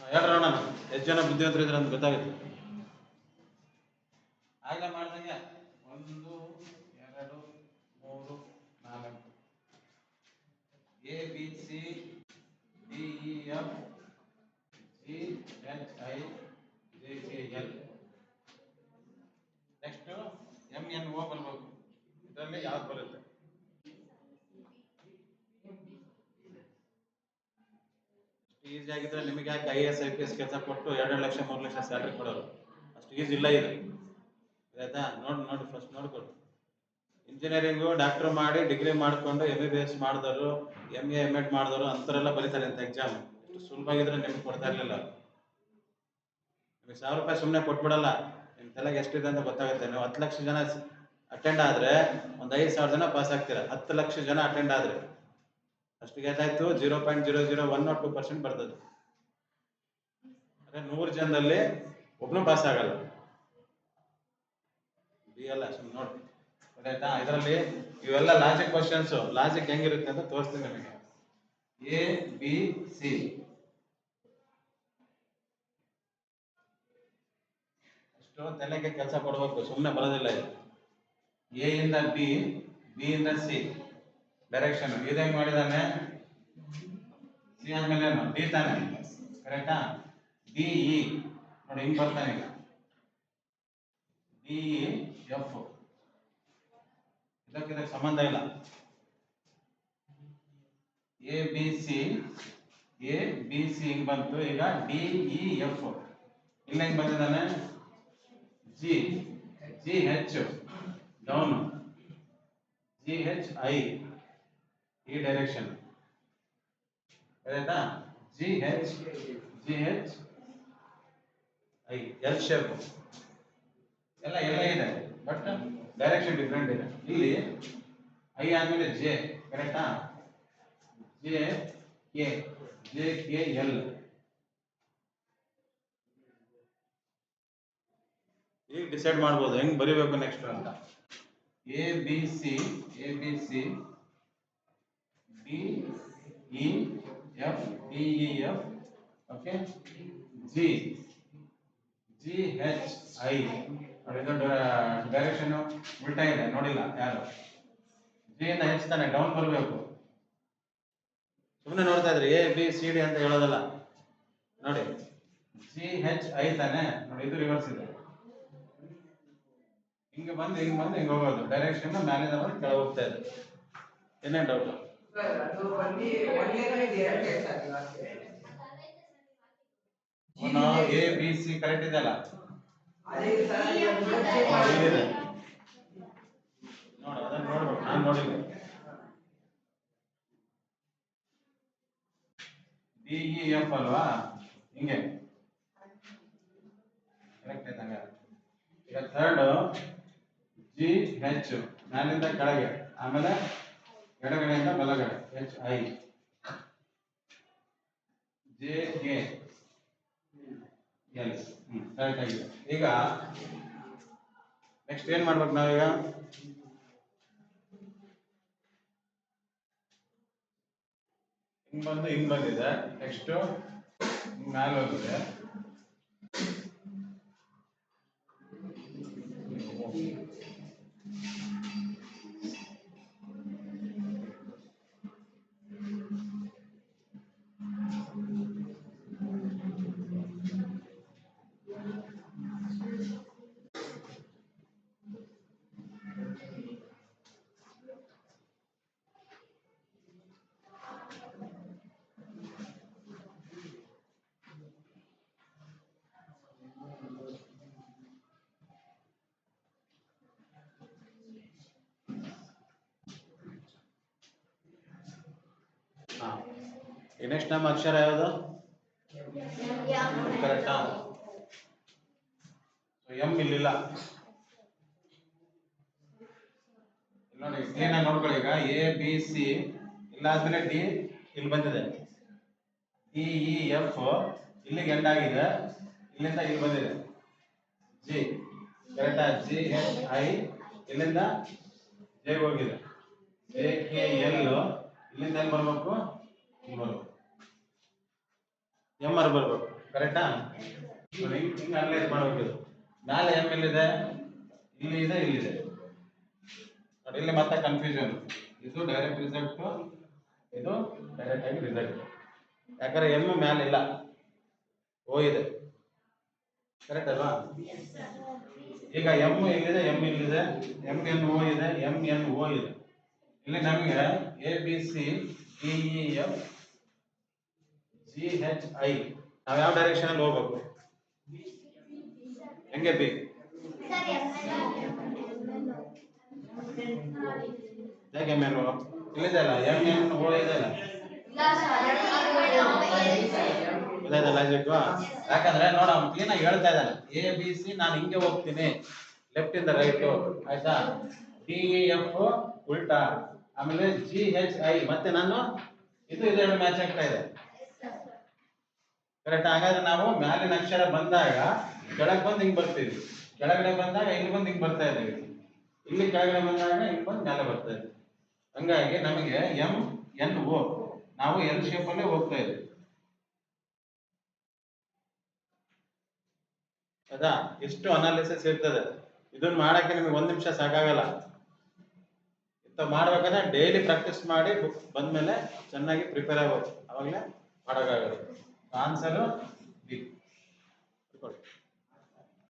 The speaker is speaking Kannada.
ಹೇಳ್ರಿ ಅಣ್ಣ. ಎಷ್ಟು ಜನ ಬುದ್ಧಿವಂತರು ಇದ್ರೆ ಅಂತ ಗೊತ್ತಾಗುತ್ತೆ ಆಗಲೇ ಮಾಡ್ದಂಗೆ ಒಂದು, ಎರಡು, ಮೂರು, ನಾಲ್ಕು. A B C D E F G H I J K L next M N O ಬರ್ಬೇಕು. ಇದರಲ್ಲಿ ಯಾವ್ದು ಬರುತ್ತೆ? ಈಸಿ ಆಗಿದ್ರೆ ನಿಮಗೆ ಯಾಕೆ I S I P S ಕೆಲಸ ಕೊಟ್ಟು ಎರಡು ಲಕ್ಷ, ಮೂರು ಲಕ್ಷ ಸ್ಯಾಲ್ರಿ ಕೊಡೋರು? ಅಷ್ಟು ಈಸಿ ಇಲ್ಲ ಇದು. ಆಯ್ತಾ? ನೋಡಿ ನೋಡಿ ಫಸ್ಟ್ ನೋಡ್ಕೊಡು ಇಂಜಿನಿಯರಿಂಗು ಡಾಕ್ಟರ್ ಮಾಡಿ ಡಿಗ್ರಿ ಮಾಡಿಕೊಂಡು ಎಂ ಬಿ ಬಿ ಎಸ್ ಮಾಡಿದವರು ಎಂ ಎ ಎಂ ಎಡ್ ಮಾಡಿದವರು ಅಂಥವರೆಲ್ಲ ಬರೀತಾರೆ ಅಂತ ಎಕ್ಸಾಮ್ ಎಷ್ಟು ಸುಲಭವಾಗಿದ್ರೆ ನಿಮ್ಗೆ ಕೊಡ್ತಾ ಇರಲಿಲ್ಲ. ನಿಮಗೆ ಸಾವಿರ ರೂಪಾಯಿ ಸುಮ್ಮನೆ ಕೊಟ್ಬಿಡಲ್ಲ. ನಿಮ್ಮ ತಲೆಗೆ ಎಷ್ಟಿದೆ ಅಂತ ಗೊತ್ತಾಗುತ್ತೆ. ನೀವು ಹತ್ತು ಲಕ್ಷ ಜನ ಅಟೆಂಡ್ ಆದರೆ ಒಂದು ಐದು ಸಾವಿರ ಜನ ಪಾಸ್ ಆಗ್ತೀರಾ. ಹತ್ತು ಲಕ್ಷ ಜನ ಅಟೆಂಡ್ ಆದರೆ. ಅಷ್ಟಿಗೆ ಏನಾಯ್ತು zero point zero zero one not two percent ಬರ್ತದೆ. ಅಂದ್ರೆ ನೂರು ಜನದಲ್ಲಿ ಒಬ್ನು ಪಾಸ್ ಆಗಲ್ಲ. ಬಿ ಅಲ್ಲ ನೋಡಿ. ಇದರಲ್ಲಿ ಇವೆಲ್ಲ ಲಾಜಿಕ್ ಕ್ವಶನ್ಸ್ ಲಾಜಿಕ್ ಹೆಂಗಿರುತ್ತೆ ಅಂತ ತೋರಿಸ್ತೀನಿ ನಿಮಗೆ. ಎ ಬಿ ಸಿ ಅಷ್ಟು ತಲೆಗೆ ಕೆಲಸ ಕೊಡಬೇಕು ಸುಮ್ಮನೆ ಬರೋದಿಲ್ಲ ಎ ಇಂದ ಬಿ ಬಿ ಇಂದ ಸಿ ಡೈರೆಕ್ಷನ್ ಇದು ಹೆಂಗ್ ಮಾಡಿದಾನೆ? ಸಿ ಆದ್ಮೇಲೆ ಏನು? ಡಿ ತಾನೆ. ಕರೆಕ್ಟಾ ಡಿ ಇ ನೋಡಿ, ಹಿಂಗ್ ಬರ್ತಾನೆ ಈಗ. ಡಿ ಇ ಎಫ್ ಇದಕ್ಕೆ ಸಂಬಂಧ ಇಲ್ಲ. A B C A B C ಹಿಂಗ್ ಬಂತು. ಈಗ ಡಿ ಇ ಎಫ್ ಇಲ್ಲ, ಹೆಂಗ್ ಬಂದಿದ್ದಾನೆ? G G H down G H I ಈ ಡೈರೆಕ್ಷನ್ ಆಯ್ತಾ G H G H I L shape ಎಲ್ಲ ಎಲ್ಲ ಇದೆ ಬಟ್ ಡೈರೆಕ್ಷನ್ ಡಿಫ್ರೆಂಟ್ ಇದೆ. ಇಲ್ಲಿ ಐ ಆದ್ಮೇಲೆ ಜೆ ಕರೆಕ್ಟಾ J K J K L ಈಗ ಡಿಸೈಡ್ ಮಾಡ್ಬೋದು, ಹೆಂಗ್ ಬರಿಬೇಕು ನೆಕ್ಸ್ಟ್ ಅಂತ? A B C A B C D E F B E F okay G G H I ಇದು ಡೈರೆಕ್ಷನ್ ಉಲ್ಟಾ ಇದೆ, ನೋಡಿಲ್ಲ ಯಾರು? ಜಿ ಇಂದ ಹೆಚ್ ತಾನೆ ಡೌನ್ ಬರಬೇಕು. ಸುಮ್ಮನೆ ನೋಡ್ತಾ ಇದ್ರಿ ಎ ಬಿ ಸಿ ಡಿ ಅಂತ ಹೇಳೋದಲ್ಲ. ನೋಡಿ ಜಿ ಹೆಚ್ ಐ ತಾನೆ, ನೋಡಿ ಇದು ರಿವರ್ಸ್ ಇದೆ. ಹಿಂಗೆ ಬಂದು ಹಿಂಗೆ ಬಂದು, ಹಿಂಗೆ ಹೋಗೋದು. ಡೈರೆಕ್ಷನ್ ಬಂದು ಕೆಳಗೆ ಹೋಗ್ತಾ ಇದೆ. ಏನೇನು doubt A B C correct ಇದೆಯಲ್ಲ? ನೋಡು ಅದನ್ನ ನೋಡ್ಬೇಕು ನಾನು ನೋಡಿಲ್ಲ. ಡಿ ಇ ಎಫ್ ಅಲ್ವಾ? ಹಿಂಗೆ. ಕರೆಕ್ಟ್ ಆಯ್ತು ಈಗ ಥರ್ಡ್ ಜಿ ಹೆಚ್ ಮ್ಯಾಲಿಂದ ಕೆಳಗೆ. ಆಮೇಲೆ ಎಡಗಡೆಯಿಂದ ಬಲಗಡೆ H I J K L correct ಆಗಿದೆ. ಈಗ ನೆಕ್ಸ್ಟ್ ಏನ್ ಮಾಡ್ಬೇಕು ನಾವೀಗ? ಹಿಂಗ್ ಬಂದು ಹಿಂಗ್ ಬಂದಿದೆ. ನೆಕ್ಸ್ಟ್ ಮ್ಯಾಲ ಹೋಗಿದೆ. ನೆಕ್ಸ್ಟ್ ನಮ್ಮ ಅಕ್ಷರ ಯಾವುದು? ಕರೆಕ್ಟಾ ಎಂ ಇಲ್ಲಿಲ್ಲ. ಇಲ್ಲಿ ನೋಡಿ ಕ್ಲೀನ್ ಆಗಿ ನೋಡ್ಕೊಳ್ಳಿ ಈಗ. ಎ ಬಿ ಸಿ ಇಲ್ಲಾದ್ಮೇಲೆ ಡಿ ಇಲ್ಲಿ ಬಂದಿದೆ. ಡಿ ಇ ಎಫ್ ಇಲ್ಲಿಗೆ ಎಂಡ್ ಆಗಿದೆ. ಇಲ್ಲಿಂದ ಇಲ್ಲಿ ಬಂದಿದೆ. ಜಿ ಕರೆಕ್ಟಾ ಜಿ ಎಚ್ ಐ ಇಲ್ಲಿಂದ ಜೈ ಹೋಗಿದೆ. ಜೆ ಕೆ ಎಲ್ ಇಲ್ಲಿಂದ ಏನ್ ಬರ್ಬೇಕು? ಬರ್ಬೇಕು ಎಂ ಆರ್ ಬರ್ಬೇಕು. ಕರೆಕ್ಟಾ ಹಿಂಗ್ ಅನಲೈಸ್ ಮಾಡ್ಬೇಕು ಮ್ಯಾಲೆ ಎಂ ಎಲ್ಲಿದೆ? ಇಲ್ಲಿ ಇದೆ ಇಲ್ಲಿದೆ ಇಲ್ಲಿ ಮತ್ತೆ ಕನ್ಫ್ಯೂಷನ್ ಇದು ಡೈರೆಕ್ಟ್ ರಿಸಲ್ಟ್ ಇದು ಡೈರೆಕ್ಟ್ ಆಗಿ ರಿಸಲ್ಟ್ ಯಾಕಂದ್ರೆ ಎಂ ಮ್ಯಾಲೆ ಇಲ್ಲ. ಓ ಇದೆ. ಕರೆಕ್ಟ್ ಅಲ್ವಾ? ಈಗ ಎಂ ಇಲ್ಲಿದೆ ಎಂ ಇಲ್ಲಿದೆ ಎಂ ಎನ್ ಓ ಇದೆ ಎಂ ಎನ್ ಓ ಇದೆ. ಇಲ್ಲಿ ನಮಗೆ A B C D E F G H I ನಾವು ಯಾವ ಡೈರೆಕ್ಷನ್ ಅಲ್ಲಿ ಹೋಗ್ಬೇಕು? ಹೆಂಗೆ ಬಿ? ಹೇಗೆ ಓ ಇಲ್ಲಿದೆ ಅಲ್ಲ ಎಂ ಎನ್ ಓ ಇದೆ ಅಲ್ಲ? ಗೊತ್ತಾಯ್ತಾ ಲಾಜಿಕ್ ಯಾಕಂದ್ರೆ ನೋಡ ಕ್ಲೀನ್ ಆಗಿ ಹೇಳ್ತಾ ಇದ್ದಾನೆ. ಎ ಬಿ ಸಿ ನಾನು ಹಿಂಗೆ ಹೋಗ್ತೀನಿ. ಲೆಫ್ಟ್ ಇಂದ ರೈಟ್ ಆಯ್ತಾ? ಡಿ ಇ ಎಫ್ ಉಲ್ಟಾ. ಆಮೇಲೆ ಜಿ ಹೆಚ್ ಐ ಮತ್ತೆ ನಾನು, ಇದು ಇದೆರಡು ಮ್ಯಾಚ್ ಆಗ್ತಾ ಇದೆ. ಕರೆಕ್ಟ್ ಹಾಗಾದ್ರೆ ನಾವು ಮ್ಯಾಲಿನ ಅಕ್ಷರ ಬಂದಾಗ ಕೆಳಗೆ ಬಂದು ಹಿಂಗ್ ಬರ್ತೀವಿ ಕೆಳಗಡೆ ಬಂದಾಗ ಇಲ್ಲಿ ಬಂದು ಹಿಂಗ್ ಬರ್ತಾ ಇದ್ದೀವಿ ಇಲ್ಲಿ ಕೆಳಗಡೆ ಬಂದಾಗ ಇಲ್ಲಿ ಬಂದು ಮೇಲೆ ಬರ್ತಾ ಇದ್ದೀವಿ ಹಂಗಾಗಿ ನಮಗೆ ಎಂ ಎನ್ ಓ ನಾವು ಎಲ್ ಶೇಪ್ ಅಲ್ಲೇ ಹೋಗ್ತಾ ಇದ್ದೀವಿ ಅದಾ? ಎಷ್ಟು ಅನಾಲಿಸಿಸ್ ಇರ್ತದೆ. ಇದನ್ನ ಮಾಡಕ್ಕೆ ನಿಮಗೆ ಒಂದ್ ನಿಮಿಷ ಸಾಕಾಗಲ್ಲ. ಇಂಥ ಮಾಡ್ಬೇಕಾದ್ರೆ ಡೈಲಿ ಪ್ರಾಕ್ಟೀಸ್ ಮಾಡಿ ಬುಕ್ ಬಂದ್ಮೇಲೆ ಚೆನ್ನಾಗಿ ಪ್ರಿಪೇರ್ ಆಗೋದು ಅವಾಗಲೇ ಮಾಡೋಕ್ಕಾಗೋದು ఆన్సర్